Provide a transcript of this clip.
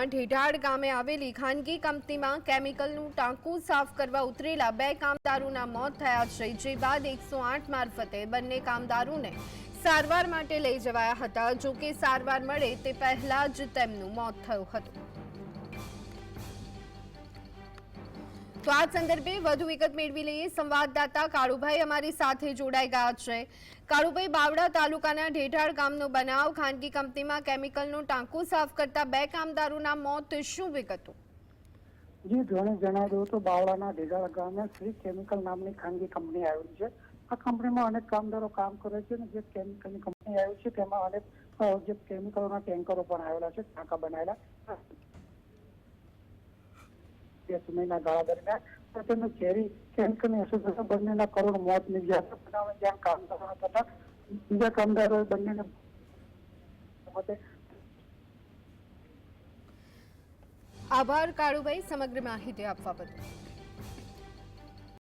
ઢેઢાડ ગામે આવેલી ખાનગી કંપનીમાં કેમિકલનું ટાંકું સાફ કરવા ઉતરેલા બે કામદારોના મોત થયા છે, જે બાદ એકસો આઠ મારફતે બંને કામદારોને સારવાર માટે લઈ જવાયા હતા. જોકે સારવાર મળે તે પહેલા જ તેમનું મોત થયું હતું. તો આ સંદર્ભે વધુ વિગત મેળવી લઈએ. સંવાદદાતા કાળુભાઈ અમારી સાથે જોડાઈ ગયા છે. કાળુભાઈ, બાવડા તાલુકાના ઢેઢાળ ગામનો બનાવ ખાનગી કંપનીમાં કેમિકલનું ટાંકું સાફ કરતા બે કામદારોના મોત. શું વિગતો? જી જોણે જણાવી દઉં બાવળાના ઢેગાળા ગામે શ્રી કેમિકલ નામની ખાનગી કંપની આવેલી છે. આ કંપનીમાં અનેક કામદારો કામ કરે છે અને જે કેમિકલની કંપની આવી છે તેમાં અનેક જે કેમિકલોના ટેન્કરો પણ આવેલા છે, ટાંકા બનાવેલા. બે સમયના ગાળા દરમિયાન. તો તેનું ઝેરી કેમિકલની અસર થતા બંનેના કરોડ મોત નીકળ્યા હતા. જ્યાં કામદારો હતા બીજા કામદારો બંનેને આભાર કાળુભાઈ સમગ્ર માહિતી આપવા બદલ.